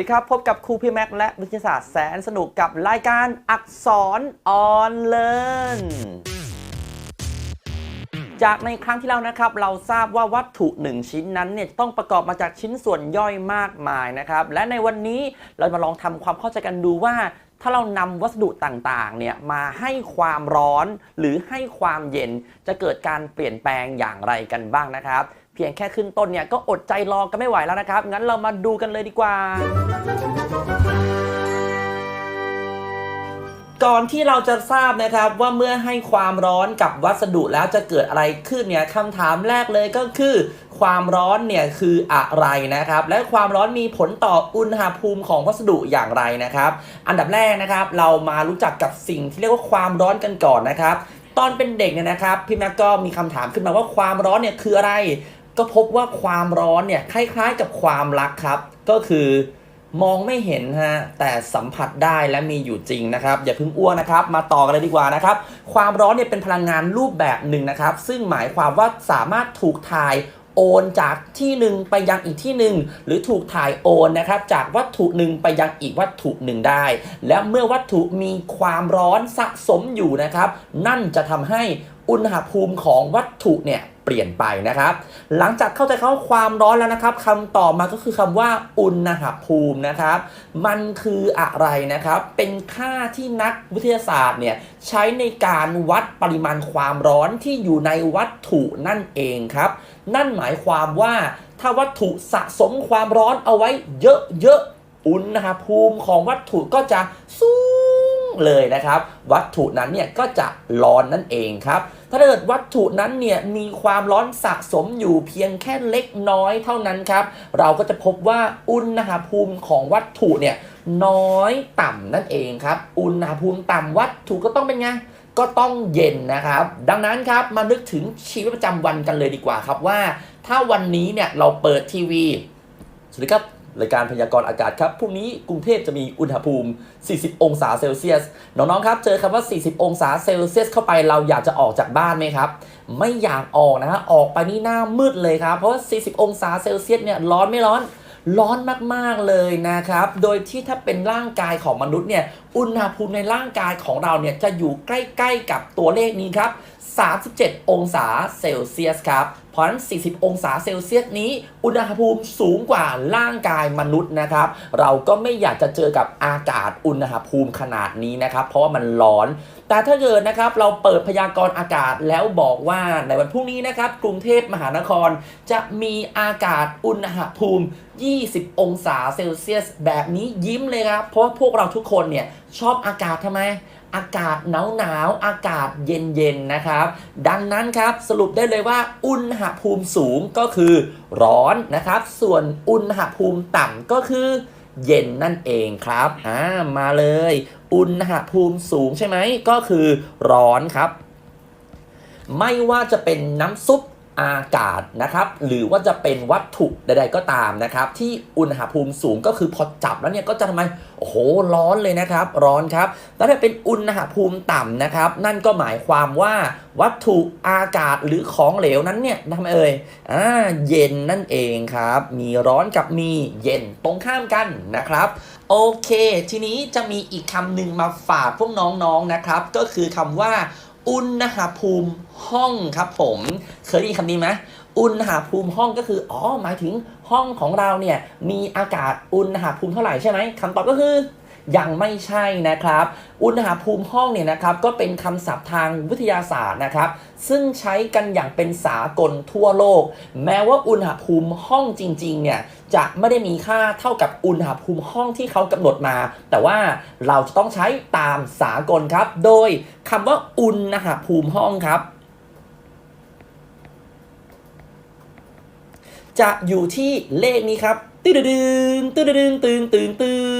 สวัสดีครับ พบกับครูพี่แม็กซ์และวิทยาศาสตร์แสนสนุกกับรายการอักษรออนเลินจากในครั้งที่แล้วนะครับ เราทราบว่าวัตถุ 1 ชิ้นนั้นเนี่ยต้องประกอบมาจากชิ้นส่วนย่อยมากมายนะครับ และในวันนี้เรามาลองทำความเข้าใจกันดูว่า ถ้าเรานำวัสดุต่างๆเนี่ยมาให้ความร้อนหรือให้ความเย็นจะเกิดการเปลี่ยนแปลงอย่างไรกันบ้างนะครับ พียงแค่ขึ้นต้นเนี่ยก็อดใจรอกันไม่ไหวแล้วนะครับ งั้นเรามาดูกันเลยดีกว่า ก่อนที่เราจะทราบนะครับว่าเมื่อให้ความร้อนกับวัสดุแล้วจะเกิดอะไรขึ้นเนี่ยคำถามแรกเลยก็คือความร้อนเนี่ยคืออะไรนะครับ และความร้อนมีผลต่ออุณหภูมิของวัสดุอย่างไรนะครับ อันดับแรกนะครับ เรามารู้จักกับสิ่งที่เรียกว่าความร้อนกันก่อนนะครับ ตอนเป็นเด็กเนี่ยนะครับพี่แม็กก็มีคำถามขึ้นมาว่าความร้อนเนี่ยคืออะไร ก็พบว่าความร้อนเนี่ยคล้ายๆกับความรักครับ ก็คือมองไม่เห็นฮะแต่สัมผัสได้และมีอยู่จริงนะครับ อย่าเพิ่งอ้วนนะครับ มาต่อกันเลยดีกว่านะครับ ความร้อนเนี่ยเป็นพลังงานรูปแบบหนึ่งนะครับ ซึ่งหมายความว่าสามารถถูกถ่ายโอนจากที่หนึ่งไปยังอีกที่หนึ่งหรือถูกถ่ายโอนนะครับจากวัตถุหนึ่งไปยังอีกวัตถุหนึ่งได้ และเมื่อวัตถุมีความร้อนสะสมอยู่นะครับ นั่นจะทำให้ อุณหภูมิของวัตถุเนี่ยเปลี่ยนไปนะครับ หลังจากเข้าใจคำว่าความร้อนแล้วนะครับคำต่อมาก็คือคำว่าอุณหภูมินะครับ มันคืออะไรนะครับ เป็นค่าที่นักวิทยาศาสตร์เนี่ยใช้ในการวัดปริมาณความร้อนที่อยู่ในวัตถุนั่นเองครับ นั่นหมายความว่าถ้าวัตถุสะสมความร้อนเอาไว้เยอะๆอุณหภูมิของวัตถุก็จะสูง เลยนะครับ วัตถุนั้นเนี่ยก็จะร้อนนั่นเองครับ ถ้าเกิดวัตถุนั้นเนี่ยมีความร้อนสะสมอยู่เพียงแค่เล็กน้อยเท่านั้นครับ เราก็จะพบว่าอุณหภูมิของวัตถุเนี่ยน้อยต่ำนั่นเองครับ อุณหภูมิต่ำวัตถุก็ต้องเป็นไงก็ต้องเย็นนะครับ ดังนั้นครับมานึกถึงชีวิตประจำวันกันเลยดีกว่าครับว่า ถ้าวันนี้เนี่ยเราเปิดทีวีสวัสดีครับ รายการพยากรณ์อากาศครับพรุ่งนี้กรุงเทพจะมีอุณหภูมิ 40 องศาเซลเซียส น้องๆ ครับ เจอคำว่า 40 องศาเซลเซียสเข้าไปเราอยากจะออกจากบ้านไหมครับ ไม่อยากออกนะฮะออกไปนี่หน้ามืดเลยครับ เพราะว่า 40 องศาเซลเซียสเนี่ยร้อนไม่ร้อนร้อนมากๆเลยนะครับ โดยที่ถ้าเป็นร่างกายของมนุษย์เนี่ย อุณหภูมิในร่างกายของเราเนี่ยจะอยู่ใกล้ ๆ กับตัวเลขนี้ครับ 37 องศาเซลเซียสครับ เพราะฉะนั้น 40 องศาเซลเซียสนี้ อุณหภูมิสูงกว่าร่างกายมนุษย์นะครับ เราก็ไม่อยากจะเจอกับอากาศอุณหภูมิขนาดนี้นะครับ เพราะว่ามันร้อน แต่ถ้าเกิดนะครับเราเปิดพยากรณ์อากาศแล้วบอกว่าในวันพรุ่งนี้นะครับ กรุงเทพมหานครจะมีอากาศอุณหภูมิ 20 องศาเซลเซียส แบบนี้ยิ้มเลยครับ เพราะว่าพวกเราทุกคนเนี่ยชอบอากาศทำไม อากาศหนาวหนาวๆอากาศเย็นเย็นๆนะครับ ดังนั้นครับสรุปได้เลยว่าอุณหภูมิสูงก็คือร้อนนะครับ ส่วนอุณหภูมิต่ำก็คือเย็นนั่นเองครับอ่ามาเลย อุณหภูมิสูงใช่ไหมก็คือร้อนครับ ไม่ว่าจะเป็นน้ำซุป อากาศนะครับ หรือว่าจะเป็นวัตถุใดๆก็ตามนะครับ ที่อุณหภูมิสูงก็คือพอจับแล้วเนี่ยก็จะทำไมโอ้โหร้อนเลยนะครับ ร้อนครับ แล้วถ้าเป็นอุณหภูมิต่ำนะครับ นั่นก็หมายความว่าวัตถุอากาศหรือของเหลวนั้นเนี่ยทำไมเอ่ยอ่าเย็นนั่นเองครับ มีร้อนกับมีเย็นตรงข้ามกันนะครับ โอเค ทีนี้จะมีอีกคำหนึ่งมาฝากพวกน้องๆนะครับ ก็คือคำว่า อุณหภูมิห้องครับผม เคยได้ยินคำนี้ไหมอุณหภูมิห้องก็คือ อ๋อ หมายถึงห้องของเราเนี่ย มีอากาศอุณหภูมิเท่าไหร่ใช่ไหมคำตอบก็คือ ยังไม่ใช่นะครับ อุณหภูมิห้องเนี่ยนะครับก็เป็นคำศัพท์ทางวิทยาศาสตร์นะครับ ซึ่งใช้กันอย่างเป็นสากลทั่วโลก แม้ว่าอุณหภูมิห้องจริงๆเนี่ยจะไม่ได้มีค่าเท่ากับอุณหภูมิห้องที่เขากำหนดมา แต่ว่าเราจะต้องใช้ตามสากลครับ โดยคำว่าอุณหภูมิห้องครับจะอยู่ที่เลขนี้ครับตึ้งตึงตึ้งตึงตึงตึงตึง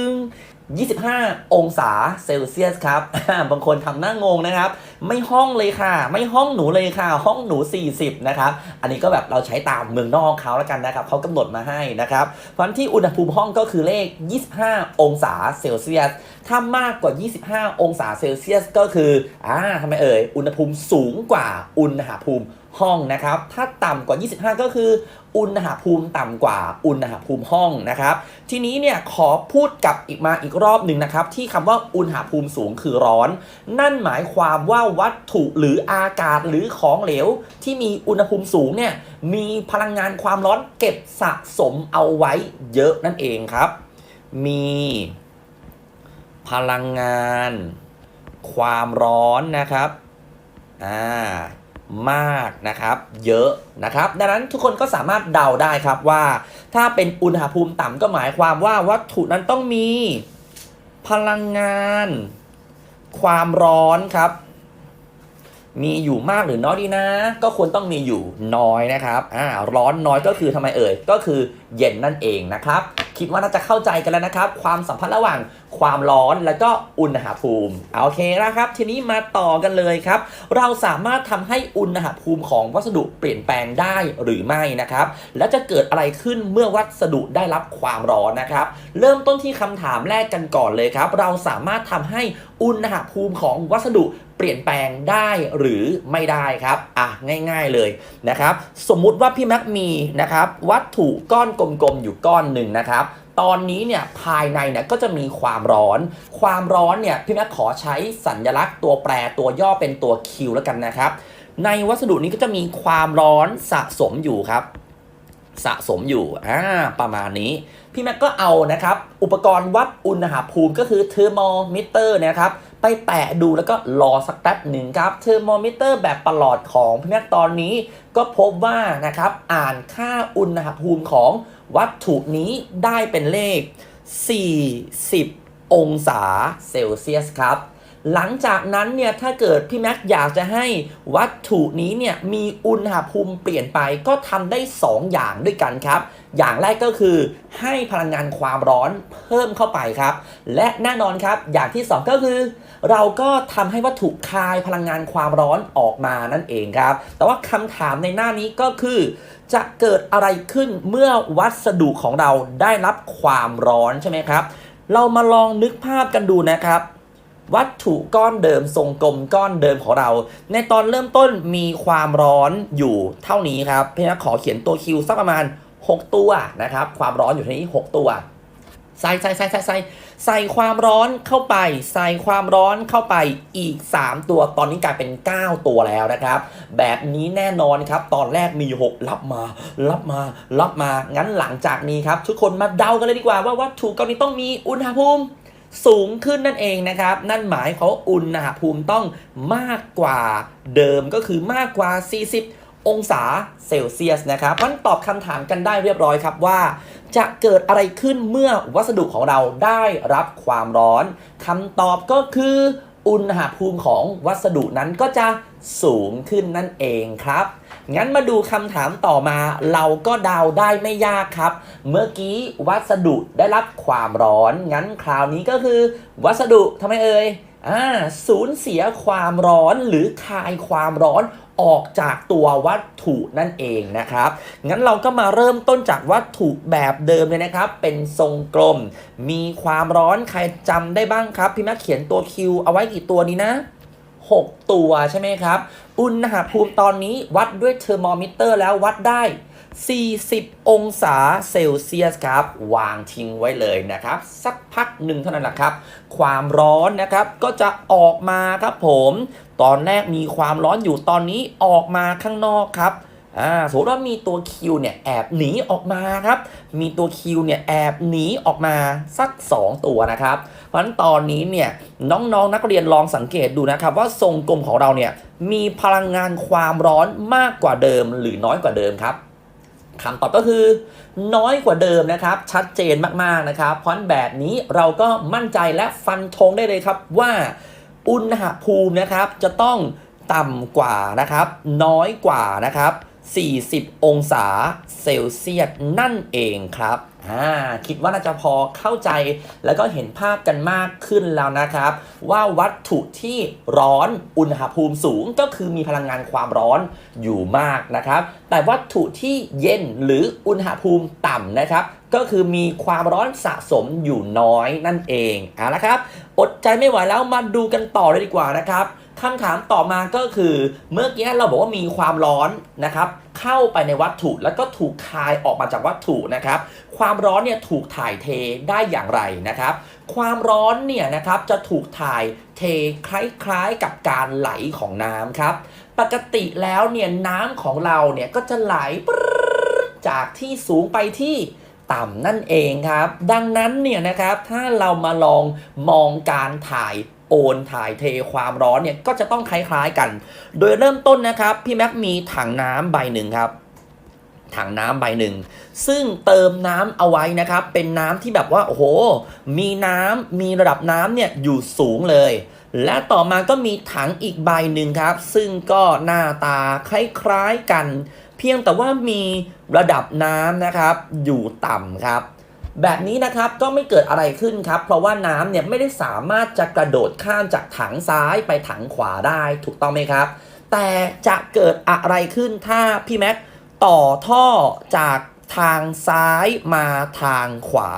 25 องศาเซลเซียสครับ บางคนทำหน้างงนะครับ ไม่ห้องเลยค่ะ ไม่ห้องหนูเลยค่ะ ห้องหนู 40 นะครับ อันนี้ก็แบบเราใช้ตามเมืองนอกเขาแล้วกันนะครับเขากำหนดมาให้นะครับเพราะที่อุณหภูมิห้องก็คือเลข 25 องศาเซลเซียสถ้ามากกว่า 25 องศาเซลเซียสก็คืออ่าทำไมเอ่ย อุณหภูมิสูงกว่าอุณหภูมิห้องนะครับ ถ้าต่ำกว่า 25 ก็คือ อุณหภูมิต่ำกว่าอุณหภูมิห้องนะครับ ทีนี้เนี่ยขอพูดกับอีกมาอีกรอบหนึ่งนะครับ ที่คำว่าอุณหภูมิสูงคือร้อน นั่นหมายความว่าวัตถุหรืออากาศหรือของเหลว ที่มีอุณหภูมิสูงเนี่ยมีพลังงานความร้อนเก็บสะสมเอาไว้เยอะนั่นเองครับ มีพลังงาน ความร้อนนะครับอ่ามากนะครับ เยอะนะครับ ดังนั้นทุกคนก็สามารถเดาได้ครับว่า ถ้าเป็นอุณหภูมิต่ำก็หมายความว่าวัตถุนั้นต้องมีพลังงาน ความร้อนครับ มีอยู่มากหรือน้อยดีนะ ก็ควรต้องมีอยู่น้อยนะครับอ่าร้อนน้อยก็คือทำไมเอ่ย ก็คือเย็นนั่นเองนะครับ คิดว่าน่าจะเข้าใจกันแล้วนะครับ ความสัมพันธ์ระหว่าง ความร้อนและก็อุณหภูมิโอเคนะครับ ทีนี้มาต่อกันเลยครับ เราสามารถทำให้อุณหภูมิของวัสดุเปลี่ยนแปลงได้หรือไม่นะครับ และจะเกิดอะไรขึ้นเมื่อวัสดุได้รับความร้อนนะครับ เริ่มต้นที่คำถามแรกกันก่อนเลยครับ เราสามารถทำให้อุณหภูมิของวัสดุเปลี่ยนแปลงได้หรือไม่ได้ครับอะง่าย ๆเลยนะครับ สมมุติว่าพี่แม็กมีนะครับวัตถุก้อนกลมๆอยู่ก้อนหนึ่งนะครับ ตอนนี้เนี่ยภายในเนี่ยก็จะมีความร้อน ความร้อนเนี่ยพี่แม็กขอใช้สัญลักษณ์ตัวแปรตัวย่อเป็นตัว Q แล้วกันนะครับ ในวัสดุนี้ก็จะมีความร้อนสะสมอยู่ครับสะสมอยู่อ่าประมาณนี้ พี่แม็กก็เอานะครับ อุปกรณ์วัดอุณหภูมิก็คือเทอร์โมมิเตอร์นะครับ ไปแตะดูแล้วก็รอสักแป๊บหนึ่งครับเทอร์โมมิเตอร์แบบประหลอดของพี่แม็กตอนนี้ก็พบว่านะครับอ่านค่าอุณหภูมิของวัตถุนี้ได้เป็นเลข 40 องศาเซลเซียสครับ หลังจากนั้นเนี่ยถ้าเกิดพี่แม็กอยากจะให้วัตถุนี้เนี่ยมีอุณหภูมิเปลี่ยนไปก็ทำได้ 2 อย่างด้วยกันครับ อย่างแรกก็คือให้พลังงานความร้อนเพิ่มเข้าไปครับ และแน่นอนครับอย่างที่ 2 ก็คือ เราก็ทำให้วัตถุคายพลังงานความร้อนออกมานั่นเองครับ แต่ว่าคำถามในหน้านี้ก็คือ จะเกิดอะไรขึ้นเมื่อวัสดุของเราได้รับความร้อนใช่ไหมครับ เรามาลองนึกภาพกันดูนะครับ วัตถุก้อนเดิมทรงกลมก้อนเดิมของเรา ในตอนเริ่มต้นมีความร้อนอยู่เท่านี้ครับเพี่นักขอเขียนตัวคิวสักประมาณ 6 ตัวนะครับ ความร้อนอยู่ที่นี้ 6 ตัวใส่ใส่ใส่ใส่ใส่ใส่ความร้อนเข้าไป ใส่ความร้อนเข้าไปอีก 3 ตัวตอนนี้กลายเป็น 9 ตัวแล้วนะครับ แบบนี้แน่นอนครับ ตอนแรกมี 6 รับมา รับมา รับมา งั้นหลังจากนี้ครับ ทุกคนมาเดากันเลยดีกว่าว่าวัตถุก้อนนี้ต้องมีอุณหภูมิ สูงขึ้นนั่นเองนะครับ นั่นหมายเขาอุณหภูมิต้องมากกว่าเดิมก็คือมากกว่า 40 องศาเซลเซียสนะครับมันตอบคำถามกันได้เรียบร้อยครับว่า จะเกิดอะไรขึ้นเมื่อวัสดุของเราได้รับความร้อนคำตอบก็คืออุณหภูมิของวัสดุนั้นก็จะ สูงขึ้นนั่นเองครับ งั้นมาดูคำถามต่อมา เราก็เดาได้ไม่ยากครับ เมื่อกี้วัสดุได้รับความร้อน งั้นคราวนี้ก็คือ วัสดุทำไมเอ่ยอ่าสูญเสียความร้อนหรือคายความร้อนออกจากตัววัตถุนั่นเองนะครับ งั้นเราก็มาเริ่มต้นจากวัตถุแบบเดิมเลยนะครับ เป็นทรงกลม มีความร้อนใครจำได้บ้างครับ พี่แม็กเขียนตัว Q เอาไว้กี่ตัวนี้นะ 6 ตัวใช่ไหมครับ อุณหภูมิตอนนี้วัดด้วยเทอร์โมมิเตอร์แล้ววัดได้ 40 องศาเซลเซียสครับ วางทิ้งไว้เลยนะครับ สักพักหนึ่งเท่านั้นแหละครับ ความร้อนนะครับก็จะออกมาครับผม ตอนแรกมีความร้อนอยู่ตอนนี้ออกมาข้างนอกครับอ่าสมมติว่ามีตัว Q เนี่ยแอบหนีออกมาครับ มีตัว Q เนี่ยแอบหนีออกมาสัก 2 ตัวนะครับ เพราะฉะนั้นตอนนี้เนี่ยน้องๆนนักเรียนลองสังเกตดูนะครับ ว่าทรงกลมของเราเนี่ยมีพลังงานความร้อนมากกว่าเดิมหรือน้อยกว่าเดิมครับคำตอบก็คือ น้อยกว่าเดิมนะครับ ชัดเจนมากๆนะครับเพราะฉะนั้นแบบนี้เราก็มั่นใจและฟันธงได้เลยครับว่าอุณหภูมินะครับจะต้องต่ำกว่านะครับ น้อยกว่านะครับ 40 องศาเซลเซียสนั่นเองครับ อ่า คิดว่าน่าจะพอเข้าใจแล้วก็เห็นภาพกันมากขึ้นแล้วนะครับ ว่าวัตถุที่ร้อนอุณหภูมิสูงก็คือมีพลังงานความร้อนอยู่มากนะครับ แต่วัตถุที่เย็นหรืออุณหภูมิต่ำนะครับ ก็คือมีความร้อนสะสมอยู่น้อยนั่นเอง เอาละครับ อดใจไม่ไหวแล้วมาดูกันต่อเลยดีกว่านะครับ คำถามต่อมาก็คือเมื่อกี้เราบอกว่ามีความร้อนนะครับ เข้าไปในวัตถุแล้วก็ถูกคายออกมาจากวัตถุนะครับ ความร้อนเนี่ยถูกถ่ายเทได้อย่างไรนะครับ ความร้อนเนี่ยนะครับจะถูกถ่ายเทคล้ายๆกับการไหลของน้ำครับ ปกติแล้วเนี่ยน้ำของเราเนี่ยก็จะไหลจากที่สูงไปที่ต่ำนั่นเองครับ ดังนั้นเนี่ยนะครับถ้าเรามาลองมองการถ่าย โอนถ่ายเทความร้อนเนี่ยก็จะต้องคล้ายๆกัน โดยเริ่มต้นนะครับพี่แม็กมีถังน้ำใบหนึ่งครับถังน้ำใบหนึ่ง ซึ่งเติมน้ำเอาไว้นะครับ เป็นน้ำที่แบบว่าโอ้โห มีน้ำมีระดับน้ำเนี่ยอยู่สูงเลย และต่อมาก็มีถังอีกใบหนึ่งครับ ซึ่งก็หน้าตาคล้ายๆกัน เพียงแต่ว่ามีระดับน้ำนะครับ อยู่ต่ำครับ แบบนี้นะครับก็ไม่เกิดอะไรขึ้นครับ เพราะว่าน้ำเนี่ยไม่ได้สามารถจะกระโดดข้ามจากถังซ้ายไปถังขวาได้ถูกต้องไหมครับ แต่จะเกิดอะไรขึ้นถ้าพี่แม็กต่อท่อจากทางซ้ายมาทางขวา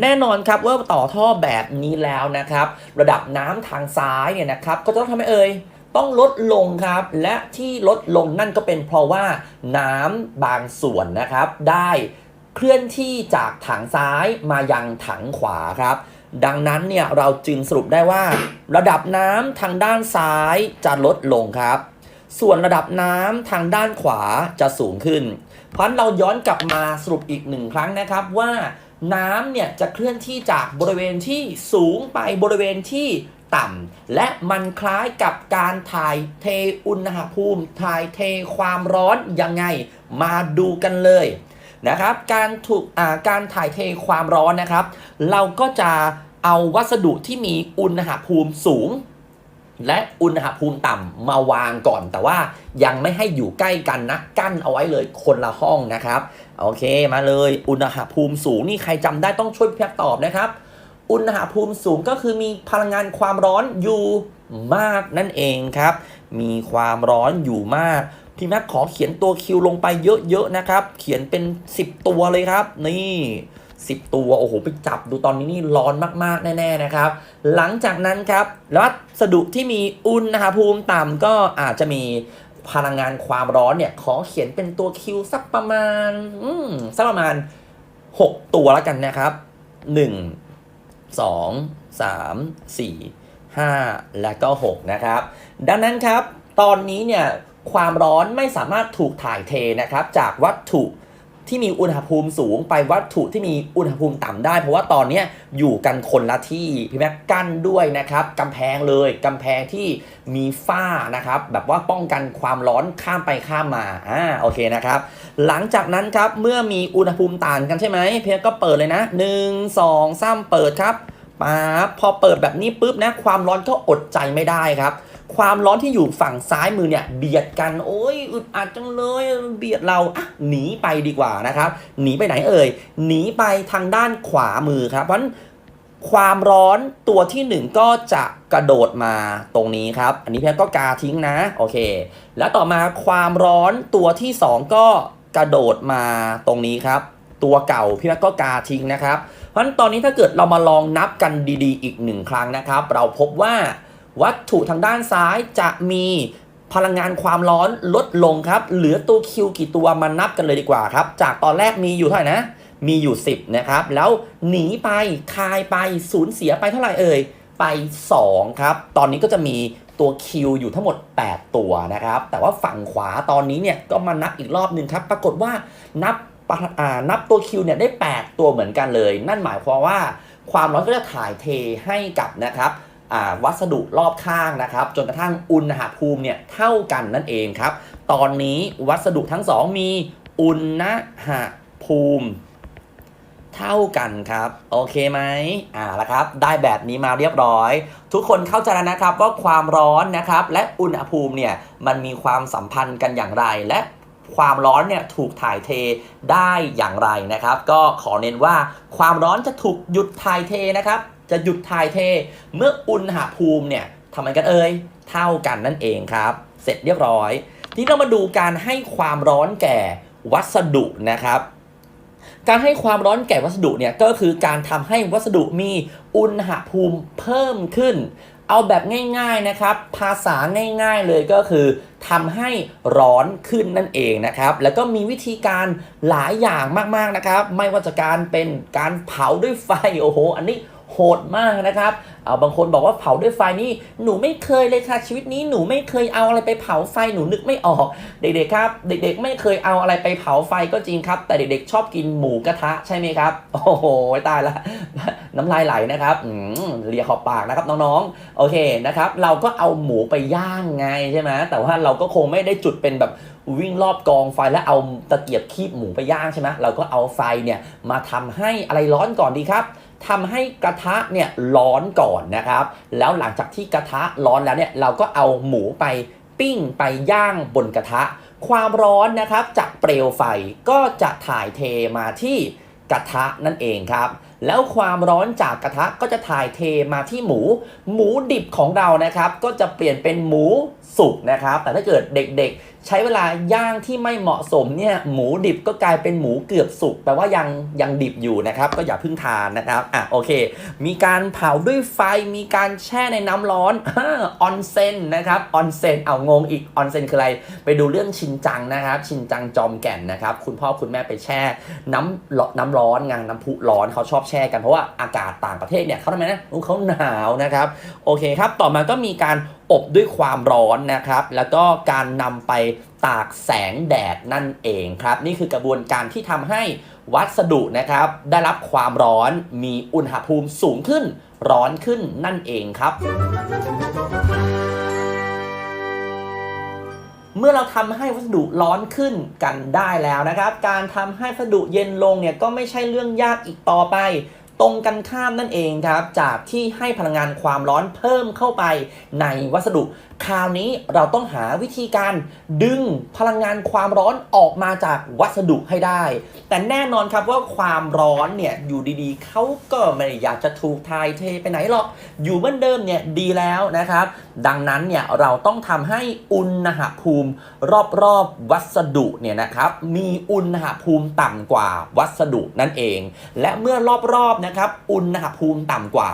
แน่นอนครับว่าต่อท่อแบบนี้แล้วนะครับ ระดับน้ำทางซ้ายเนี่ยนะครับก็จะต้องทำให้เอ่ยต้องลดลงครับ และที่ลดลงนั่นก็เป็นเพราะว่าน้ำบางส่วนนะครับได้ เคลื่อนที่จากถังซ้ายมายังถังขวาครับ ดังนั้นเนี่ยเราจึงสรุปได้ว่า ระดับน้ำทางด้านซ้ายจะลดลงครับ ส่วนระดับน้ำทางด้านขวาจะสูงขึ้น เพราะเราย้อนกลับมาสรุปอีกหนึ่งครั้งนะครับว่าน้ำเนี่ยจะเคลื่อนที่จากบริเวณที่สูงไปบริเวณที่ต่ำและมันคล้ายกับการถ่ายเทอุณหภูมิ ถ่ายเทความร้อนยังไง มาดูกันเลย นะครับ การถูกอ่าการถ่ายเทความร้อนนะครับ เราก็จะเอาวัสดุที่มีอุณหภูมิสูง และอุณหภูมิต่ำมาวางก่อน แต่ว่ายังไม่ให้อยู่ใกล้กันนะกั้นเอาไว้เลยคนละห้องนะครับ โอเคมาเลยอุณหภูมิสูงนี่ใครจำได้ต้องช่วยพี่แพทย์ตอบนะครับ อุณหภูมิสูงก็คือมีพลังงานความร้อนอยู่มากนั่นเองครับ มีความร้อนอยู่มาก พี่แม็กขอเขียนตัวคิวลงไปเยอะๆนะครับ เขียนเป็น 10 ตัวเลยครับ นี่10ตัว โอ้โห ไปจับดูตอนนี้นี่ร้อนมากๆ แน่ ๆ นะครับ หลังจากนั้นครับวัสดุที่มีอุณหภูมิต่ำก็อาจจะมีพลังงานความร้อนเนี่ย ขอเขียนเป็นตัวคิวสักประมาณ อืมสักประมาณ 6 ตัวแล้วกันนะครับ 1 2 3 4 5 และก็ 6 นะครับ ดังนั้นครับ ตอนนี้เนี่ย ความร้อนไม่สามารถถูกถ่ายเทนะครับจากวัตถุที่มีอุณหภูมิสูงไปวัตถุที่มีอุณหภูมิต่ำได้ เพราะว่าตอนนี้อยู่กันคนละที่พี่แม็กกั้นด้วยนะครับกำแพงเลยกำแพงที่มีฝ้านะครับแบบว่าป้องกันความร้อนข้ามไปข้ามมาอ่าโอเคนะครับหลังจากนั้นครับเมื่อมีอุณหภูมิต่างกันใช่ไหมเพี่แม็กก็เปิดเลยนะ 1 2 3เปิดครับปั๊บพอเปิดแบบนี้ปุ๊บนะความร้อนก็อดใจไม่ได้ครับ ความร้อนที่อยู่ฝั่งซ้ายมือเนี่ยเบียดกันโอ้ยอึดอัดจังเลยเบียดเราอะหนีไปดีกว่านะครับ หนีไปไหนเอ่ยหนีไปทางด้านขวามือครับเพราะนั้นความร้อนตัวที่หนึ่งก็จะกระโดดมาตรงนี้ครับ อันนี้พี่แพทก็กาทิ้งนะโอเค แล้วต่อมาความร้อนตัวที่สองก็กระโดดมาตรงนี้ครับ ตัวเก่าพี่แพทก็กาทิ้งนะครับ เพราะฉะนั้นตอนนี้ถ้าเกิดเรามาลองนับกันดีๆ อีกหนึ่งครั้งนะครับ เราพบว่า วัตถุทางด้านซ้ายจะมีพลังงานความร้อนลดลงครับ เหลือตัวคิวกี่ตัวมานับกันเลยดีกว่าครับ จากตอนแรกมีอยู่เท่าไหร่นะ มีอยู่ 10 นะครับ แล้วหนีไปคายไปสูญเสียไปเท่าไหร่เอ่ย ไป 2 ครับ ตอนนี้ก็จะมีตัวคิวอยู่ทั้งหมด 8 ตัวนะครับ แต่ว่าฝั่งขวาตอนนี้เนี่ยก็มานับอีกรอบหนึ่งครับ ปรากฏว่านับนับตัวคิวเนี่ยได้ 8 ตัวเหมือนกันเลย นั่นหมายความว่าความร้อนก็จะถ่ายเทให้กับนะครับ วัสดุรอบข้างนะครับ จนกระทั่งอุณหภูมิเนี่ยเท่ากันนั่นเองครับ ตอนนี้วัสดุทั้งสองมีอุณหภูมิเท่ากันครับ โอเคไหมอ่าละครับ ได้แบบนี้มาเรียบร้อย ทุกคนเข้าใจแล้วนะครับว่าความร้อนนะครับ และอุณหภูมิเนี่ยมันมีความสัมพันธ์กันอย่างไรและความร้อนเนี่ยถูกถ่ายเทได้อย่างไรนะครับ ก็ขอเน้นว่าความร้อนจะถูกหยุดถ่ายเทนะครับ จะหยุดถ่ายเท เมื่ออุณหภูมิเนี่ยทำไมกันเอ่ยเท่ากันนั่นเองครับ เสร็จเรียบร้อย ทีนี้เรามาดูการให้ความร้อนแก่วัสดุนะครับ การให้ความร้อนแก่วัสดุเนี่ยก็คือการทำให้วัสดุมีอุณหภูมิเพิ่มขึ้น เอาแบบง่ายๆนะครับ ภาษาง่ายๆเลยก็คือทำให้ร้อนขึ้นนั่นเองนะครับ แล้วก็มีวิธีการหลายอย่างมากๆนะครับ ไม่ว่าจะการเป็นการเผาด้วยไฟโอ้โห อันนี้ โหดมากนะครับเอาบางคนบอกว่าเผาด้วยไฟนี่หนูไม่เคยเลยค่ะชีวิตนี้หนูไม่เคยเอาอะไรไปเผาไฟหนูนึกไม่ออก เด็กๆครับ เด็กๆ ไม่เคยเอาอะไรไปเผาไฟก็จริงครับ แต่เด็กๆ ชอบกินหมูกระทะใช่ไหมครับ โอ้โหตายละน้ำลายไหลนะครับอืมเลียขอบปากนะครับน้องๆโอเคนะครับ เราก็เอาหมูไปย่างไงใช่ไหมแต่ว่าเราก็คงไม่ได้จุดเป็นแบบวิ่งรอบกองไฟแล้วเอาตะเกียบคีบหมูไปย่างใช่ไหมเราก็เอาไฟเนี่ยมาทำให้อะไรร้อนก่อนดีครับ ทำให้กระทะเนี่ยร้อนก่อนนะครับ แล้วหลังจากที่กระทะร้อนแล้วเนี่ยเราก็เอาหมูไปปิ้งไปย่างบนกระทะ ความร้อนนะครับจากเปลวไฟก็จะถ่ายเทมาที่กระทะนั่นเองครับ แล้วความร้อนจากกระทะก็จะถ่ายเทมาที่หมู หมูดิบของเรานะครับ ก็จะเปลี่ยนเป็นหมูสุกนะครับ แต่ถ้าเกิดเด็กๆ ใช้เวลาย่างที่ไม่เหมาะสมเนี่ยหมูดิบก็กลายเป็นหมูเกือบสุกแปลว่ายังยังดิบอยู่นะครับ ก็อย่าเพิ่งทานนะครับอะโอเค มีการเผาด้วยไฟมีการแช่ในน้ำร้อนออนเซนนะครับออนเซนเอางงอีกออนเซนคืออะไร ไปดูเรื่องชินจังนะครับ ชินจังจอมแก่นนะครับ คุณพ่อคุณแม่ไปแช่น้ำร้อนน้ำร้อนไงน้ำพุร้อนเขาชอบแช่กันเพราะว่าอากาศต่างประเทศเนี่ยเขาทำไมนะอุ๊ยเขาหนาวนะครับโอเคครับต่อมาก็มีการอบด้วยความร้อนนะครับ แล้วก็การนำไปตากแสงแดดนั่นเองครับ นี่คือกระบวนการที่ทำให้วัสดุนะครับ ได้รับความร้อนมีอุณหภูมิสูงขึ้น ร้อนขึ้นนั่นเองครับ เมื่อเราทำให้วัสดุร้อนขึ้นกันได้แล้วนะครับ การทำให้วัสดุเย็นลงเนี่ยก็ไม่ใช่เรื่องยากอีกต่อไป ตรงกันข้ามนั่นเองครับ จากที่ให้พลังงานความร้อนเพิ่มเข้าไปในวัสดุคราวนี้เราต้องหาวิธีการดึงพลังงานความร้อนออกมาจากวัสดุให้ได้ แต่แน่นอนครับว่าความร้อนเนี่ยอยู่ดีๆเขาก็ไม่อยากจะถูกทายเทไปไหนหรอก อยู่เหมือนเดิมเนี่ยดีแล้วนะครับ ดังนั้นเนี่ยเราต้องทำให้อุณหภูมิรอบๆวัสดุเนี่ยนะครับมีอุณหภูมิต่ำกว่าวัสดุนั่นเอง และเมื่อรอบๆนะครับอุณหภูมิต่ำกว่า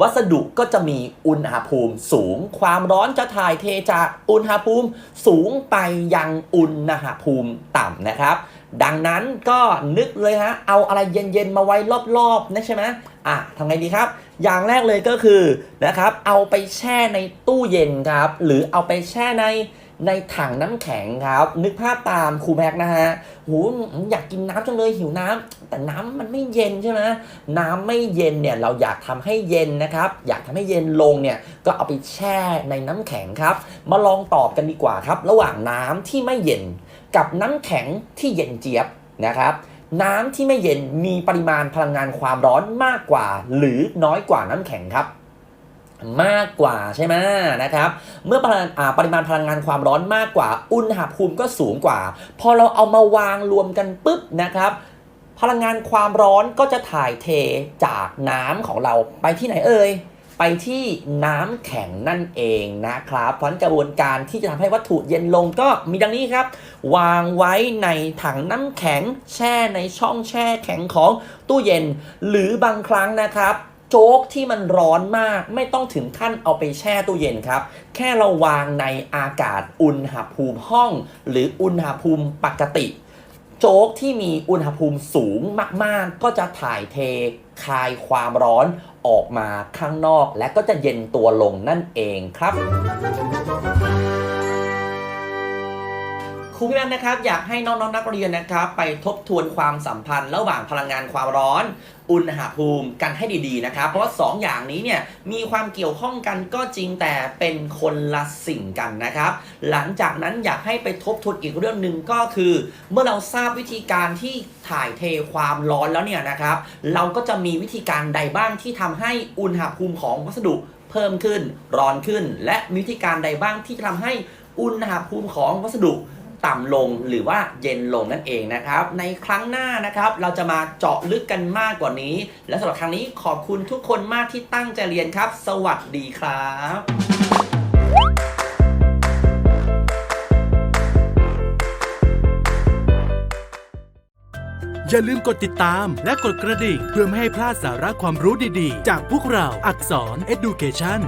วัสดุก็จะมีอุณหภูมิสูง ความร้อนจะถ่ายเทจากอุณหภูมิสูงไปยังอุณหภูมิต่ำนะครับ ดังนั้นก็นึกเลยฮะ เอาอะไรเย็นๆมาไว้รอบๆนะใช่ไหมอะทำไงดีครับ อย่างแรกเลยก็คือนะครับ เอาไปแช่ในตู้เย็นครับ หรือเอาไปแช่ใน ในถังน้ำแข็งครับ นึกภาพตามครูแม็กนะฮะหูอยากกินน้ำจังเลยหิวน้ำแต่น้ำมันไม่เย็นใช่ไหมน้ำไม่เย็นเนี่ยเราอยากทำให้เย็นนะครับ อยากทำให้เย็นลงเนี่ยก็เอาไปแช่ในน้ำแข็งครับ มาลองตอบกันดีกว่าครับ ระหว่างน้ำที่ไม่เย็น กับน้ำแข็งที่เย็นเจี๊ยบนะครับน้ำที่ไม่เย็นมีปริมาณพลังงานความร้อนมากกว่า หรือน้อยกว่าน้ำแข็งครับ มากกว่าใช่ไหมนะครับ เมื่อปริมาณปริมาณพลังงานความร้อนมากกว่า อุณหภูมิก็สูงกว่า พอเราเอามาวางรวมกันปุ๊บนะครับ พลังงานความร้อนก็จะถ่ายเทจากน้ำของเราไปที่ไหนเอ่ยไปที่น้ำแข็งนั่นเองนะครับเพราะฉะนั้นกระบวนการที่จะทำให้วัตถุเย็นลงก็มีดังนี้ครับ วางไว้ในถังน้ำแข็งแช่ในช่องแช่แข็งของตู้เย็น หรือบางครั้งนะครับ โจ๊กที่มันร้อนมากไม่ต้องถึงขั้นเอาไปแช่ตู้เย็นครับ แค่เราวางในอากาศอุณหภูมิห้อง หรืออุณหภูมิปกติ โจ๊กที่มีอุณหภูมิสูงมากๆ ก็จะถ่ายเทคายความร้อนออกมาข้างนอก และก็จะเย็นตัวลงนั่นเองครับ ครูพี่แบมนะครับอยากให้น้องๆนักเรียนนะครับไปทบทวนความสัมพันธ์ ระหว่างพลังงานความร้อน อุณหภูมิกันให้ดีๆนะครับ เพราะว่าสองอย่างนี้เนี่ยมีความเกี่ยวข้องกันก็จริงแต่เป็นคนละสิ่งกันนะครับ หลังจากนั้นอยากให้ไปทบทวนอีกเรื่องหนึ่งก็คือ เมื่อเราทราบวิธีการที่ถ่ายเทความร้อนแล้วเนี่ยนะครับ เราก็จะมีวิธีการใดบ้างที่ทำให้อุณหภูมิของวัสดุเพิ่มขึ้นร้อนขึ้น และมีวิธีการใดบ้างที่จะทำให้อุณหภูมิของวัสดุ ต่ำลงหรือว่าเย็นลงนั่นเองนะครับ ในครั้งหน้านะครับ เราจะมาเจาะลึกกันมากกว่านี้ และสำหรับครั้งนี้ขอบคุณทุกคนมากที่ตั้งใจเรียนครับ สวัสดีครับอย่าลืมกดติดตามและกดกระดิ่ง เพื่อไม่ให้พลาดสาระความรู้ดีๆ จากพวกเราอักษร Education